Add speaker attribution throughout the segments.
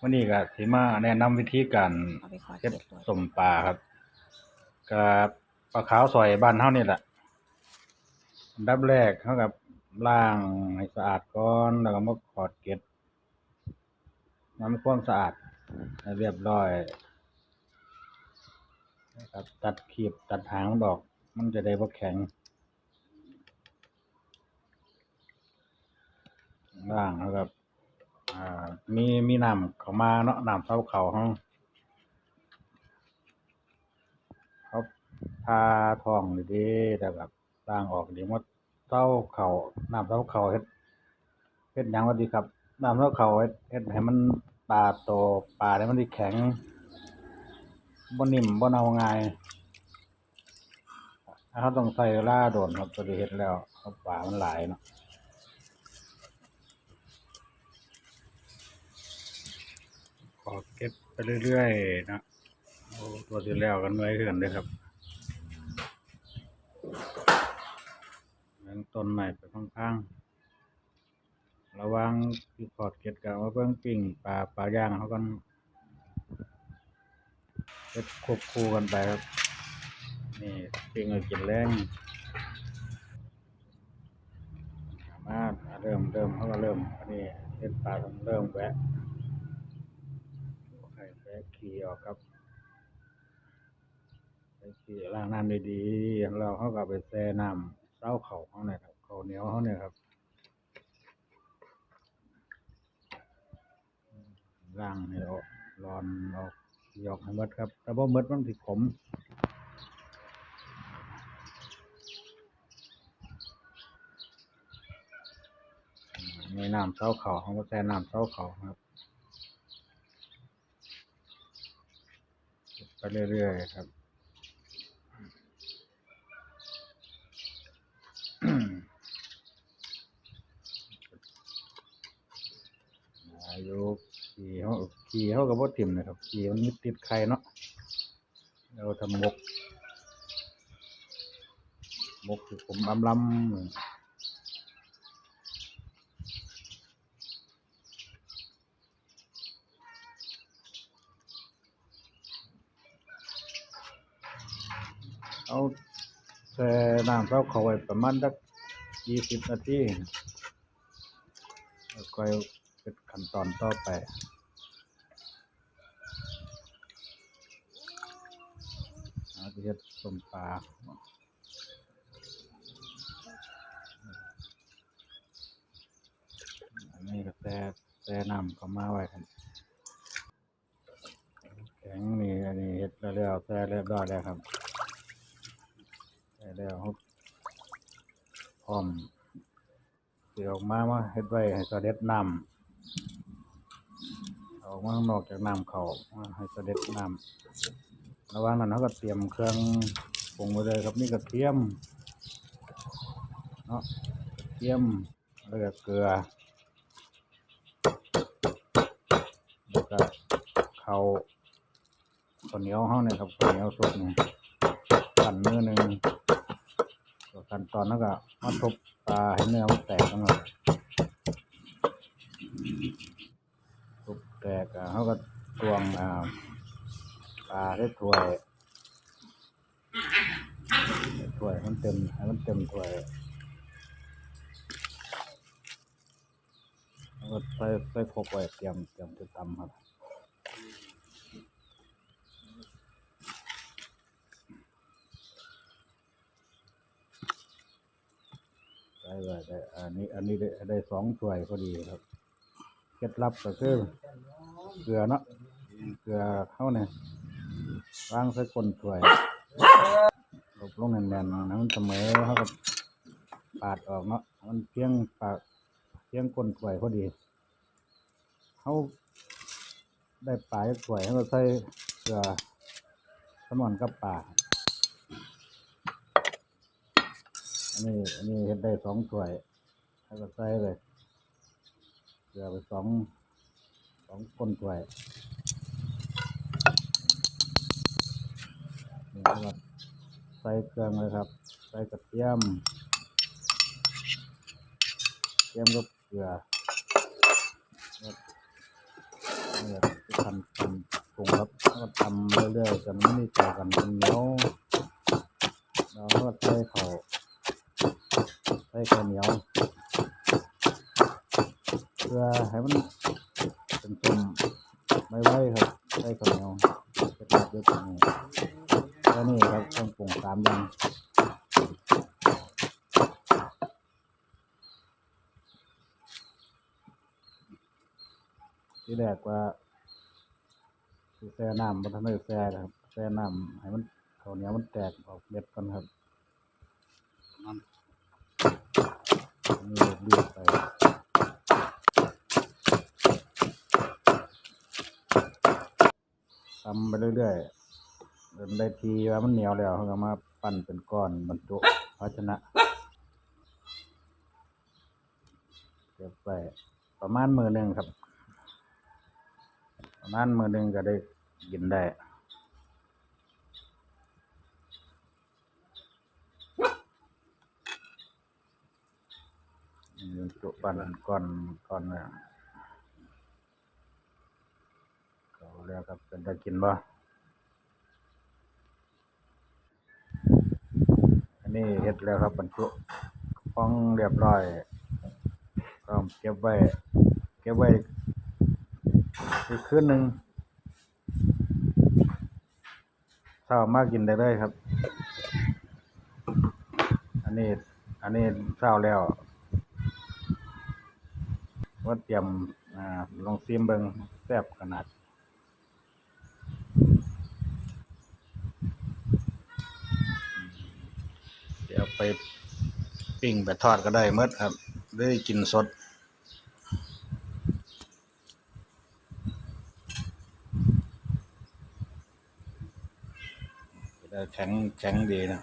Speaker 1: วันนี้ก็สิมาแนะนำวิธีการ
Speaker 2: เอาไปขอด
Speaker 1: เฮ็ด
Speaker 2: เก็บด้วย
Speaker 1: สมปลาครับกับปลาขาวซอยบ้านเฮานี่แหละอันดับแรกเฮากับล้างให้สะอาดก่อนแล้วก็มาขอดเกล็ดทำความสะอาดให้เรียบร้อยนะครับตัดขีบตัดหางมันออก มันจะได้บ่แข็งล้างแล้วก็อ่า มีมีน้ำเข้ามาเนาะน้ำเต้าเขาเฮาเขาพาทองนี่เดีแต่แบบล้างออกดีมาเต้าเขาน้ำเต้าเขาเฮ็ดเฮ็ดหยังว่าดีครับน้ำเต้าเขาเฮ็ดเฮ็ดให้มันปลาโตปลาให้มันด้แข็งบ่นิ่มบ่เน่าง่ายเขาต้องใส่เวลาโดนครับตัวที่เฮ็ดแล้วเพราะปลามันหลายเนาะ ขอเก็บไปเรื่อยๆนะโอ้ตัวที่แล้วกันไว้กันด้อครับเลี้ยงต้นใหม่ไปข้างๆระวังที่พอดเก็ดกับว่าเบิ่งปิ้งปลาปลาย่างเขากันเก็ดควบคู่กันไปครับ นี่ปิ้งเอากินแรงมาเริ่มเริ่มเขาก็เริ่มอันนี้เฮ็ดปลาเริ่มแวะ ขี่ออกครับไปขี่ล้างน้ำดีๆแล้วเขาก็เอาไปแช่น้ำเต้าเขาเขาเนี่ยครับเขาเหนียวเขาเนี่ยครับล้างให้ออกร้อนออกหยอกให้หมดครับ แต่พอมดมันสิดขมในน้ำเต้าเขาเขาก็แช่น้ำเต้าเขาครับ ไป เรื่อยๆครับอายุขี่เขาขี่เขากับว่าติ่มนะครับขี่มันมีติดไข่เนาะเราทำมกมกคือผมอำลำ เอาแช่น้ำเข้าเขาไว้ประมาณสักยี่สิบนาทีแล้วก็เป็นขั้นตอนต่อไปอาจะเฮ็ดส้มปลาอันนี้ก็แช่แช่น้ำเข้ามาไว้ครับแข็งนี่อันนี้เฮ็ดแล้วแล้วแช่เรียบร้อยแล้วครับ แช่แล้วครับพร้อมสิออกมามาเฮ็ดไว้ให้เสด็จน้ำออกมาข้างนอกจากน้ำเขาให้เสด็จน้ำระหว่างนั้นเราก็เตรียมเครื่องปรุงไว้เลยครับนี่กระเทียมเนาะกระเทียมแล้วก็เกลือแล้วก็ข้าวข้าวเหนียวเฮาเนี่ยครับข้าวเหนียวสดนี่ปั่นมือหนึ่ง ขั้นตอนแล้วก็มาทุบปลาให้เนื้อมันแตกกันหน่อยทุบแตกอะเขาก็ตวงอ่าปลาได้ถ้วยถ้วยมันเต็มให้มันเต็มถ้วยแล้วก็ใส่ใส่ครกไว้เตรียมเตรียมจะทำครับ ไว้ได้อันนี้อันนี้ได้ได้สองถ้วยพอดีครับเคล็ดลับก็คือเกลือเนาะเกลือเข้าเนี่ยวางใส่ก้นถ้วยลบลงแน่นๆนะมันเสมอเขาก็ปาดออกเนาะมันเพียงปากเพียงก้นถ้วยพอดีเขาได้ปลาจากถ้วยเขาใส่เกลือสมอนกับปลา อันนี้อันนี้เฮ็ดได้สองถ้วยเขาก็ใส่เลยเกลือไปสองสองก้นถ้วยนี่ครับใส่เครื่องเลยครับ ใส่กระเทียมเทียมกับเกลือครับเนี่ยทำทำปรุงครับแล้วก็ทำเรื่อยๆจนไม่มีใจกันมันเหนียวเราก็ใส่เขาว ใส่ข้าวเหนียว เพื่อให้มันเป็นตุ่มไม่ไหวครับใส่ข้าวเหนียวจะตัดด้วยตรงนี้แล้วนี่ครับเครื่องปรุงสามอย่างที่แรกว่าแช่น้ำบนทันได้แช่ครับแช่น้ำให้มันข้าวเหนียวมันแตกออกเม็ดก่อนครับอันนี่เรียบไป ทำไป เรื่อยๆจนได้ทีว่ามันเหนียวแล้วเขาก็มาปั้นเป็นก้อนบรรจุภาชนะเก็บไปประมาณมือหนึ่งครับ ประมาณมือหนึ่งก็ได้กินได้จุปันก้อนก้อนเนี่ยก็แล้วครับเป็นได้กินบ่ นี้เฮ็ดแล้วครับบรรจุฟองเรียบร้อยก็เก็บไว้ เก็บไว้อีกคืนหนึ่งเช้ามากินได้เลยครับ อันนี้ อันนี้เช้าแล้วว่าเตรียมอ่าลองซิมเบิงแซ่บขนาด เดี๋ยวไปปิ้งไปทอดก็ได้เมดครับ ได้กินสดได้แข็งแข็งดีนะ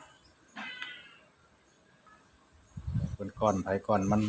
Speaker 1: เป็นก้อนไผ่ก้อนมัน